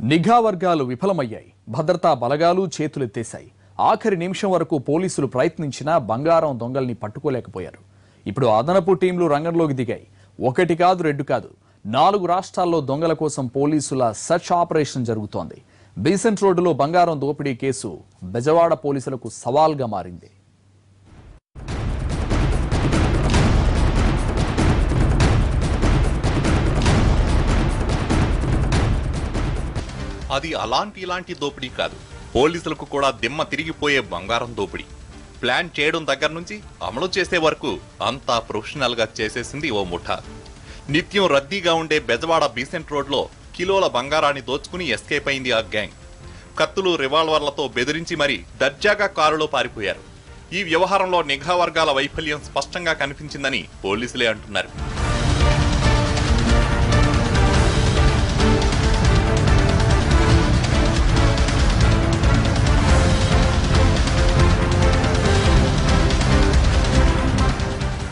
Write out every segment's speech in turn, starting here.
నిఘా వర్గాలు విఫలమయ్యాయి. భద్రతా బలగాలు చేతులెత్తేశాయి. ఆఖరి నిమిషం వరకు పోలీసులు ప్రయత్నించినా బంగారం దొంగల్ని పట్టుకోలేకపోయారు. ఇప్పుడు అదనపు టీంలు రంగంలోకి దిగాయి. ఒకటి కాదు రెండు కాదు. నాలుగు రాష్ట్రాల్లో దొంగల కోసం పోలీసుల సర్చ్ ఆపరేషన్ జరుగుతోంది. బీసెంట్ రోడ్డులో బంగారం దోపిడీ కేసు బెజవాడ పోలీసులకు సవాల్గా మారింది. అది అలాంటి ఇలాంటి దోపిడీ కాదు. పోలీసులకు కూడా దిమ్మ తిరిగిపోయే బంగారం దోపిడీ. ప్లాన్ చేయడం దగ్గర నుంచి అమలు చేసే వరకు అంతా ప్రొఫెషనల్గా చేసేసింది ఓ ముఠా. నిత్యం రద్దీగా ఉండే బెజవాడ బీసెంట్ రోడ్లో కిలోల బంగారాన్ని దోచుకుని ఎస్కేప్ అయింది ఆ గ్యాంగ్. కత్తులు రివాల్వర్లతో బెదిరించి మరీ దర్జాగా కారులో పారిపోయారు. ఈ వ్యవహారంలో నిఘా వర్గాల వైఫల్యం స్పష్టంగా కనిపించిందని పోలీసులే అంటున్నారు.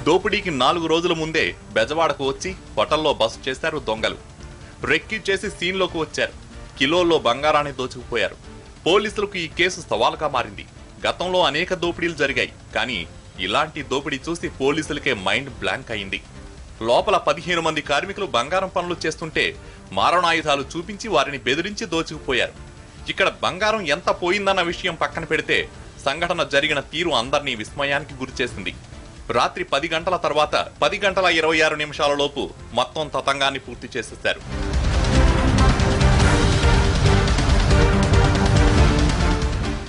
దోపిడీకి నాలుగు రోజుల ముందే బెజవాడకు వచ్చి హోటల్లో బస చేశారు దొంగలు. రెక్కి చేసి సీన్లోకి వచ్చారు. కిలోల్లో బంగారాన్ని దోచుకుపోయారు. పోలీసులకు ఈ కేసు సవాలుగా మారింది. గతంలో అనేక దోపిడీలు జరిగాయి కానీ ఇలాంటి దోపిడీ చూసి పోలీసులకే మైండ్ బ్లాంక్ అయింది. లోపల పదిహేను మంది కార్మికులు బంగారం పనులు చేస్తుంటే మారణాయుధాలు చూపించి వారిని బెదిరించి దోచుకుపోయారు. ఇక్కడ బంగారం ఎంత పోయిందన్న విషయం పక్కన పెడితే సంఘటన జరిగిన తీరు అందరినీ విస్మయానికి గురిచేసింది. రాత్రి పది గంటల తర్వాత పది గంటల ఇరవై ఆరు నిమిషాల లోపు మొత్తం తతంగాన్ని పూర్తి చేసేశారు.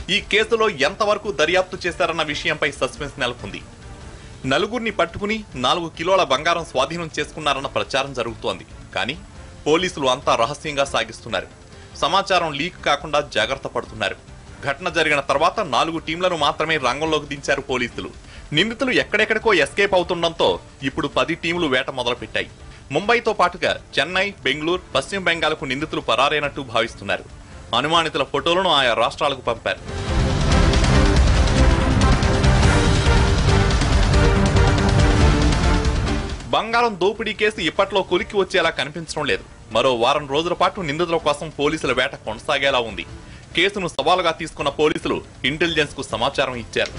ఈ కేసులో ఎంతవరకు దర్యాప్తు చేశారన్న విషయంపై సస్పెన్స్ నెలకొంది. నలుగురిని పట్టుకుని నాలుగు కిలోల బంగారం స్వాధీనం చేసుకున్నారన్న ప్రచారం జరుగుతోంది. కానీ పోలీసులు అంతా రహస్యంగా సాగిస్తున్నారు. సమాచారం లీక్ కాకుండా జాగ్రత్త పడుతున్నారు. ఘటన జరిగిన తర్వాత నాలుగు టీంలను మాత్రమే రంగంలోకి దించారు పోలీసులు. నిందితులు ఎక్కడెక్కడికో ఎస్కేప్ అవుతుండటంతో ఇప్పుడు పది టీములు వేట మొదలుపెట్టాయి. ముంబైతో పాటుగా చెన్నై బెంగళూరు పశ్చిమ బెంగాల్కు నిందితులు పరారైనట్టు భావిస్తున్నారు. అనుమానితుల ఫోటోలను ఆయా రాష్ట్రాలకు పంపారు. బంగారం దోపిడీ కేసు ఇప్పట్లో కొలికి వచ్చేలా కనిపించడం లేదు. మరో వారం రోజుల పాటు నిందితుల కోసం పోలీసుల వేట కొనసాగేలా ఉంది. కేసును సవాలుగా తీసుకున్న పోలీసులు ఇంటెలిజెన్స్కు సమాచారం ఇచ్చారు.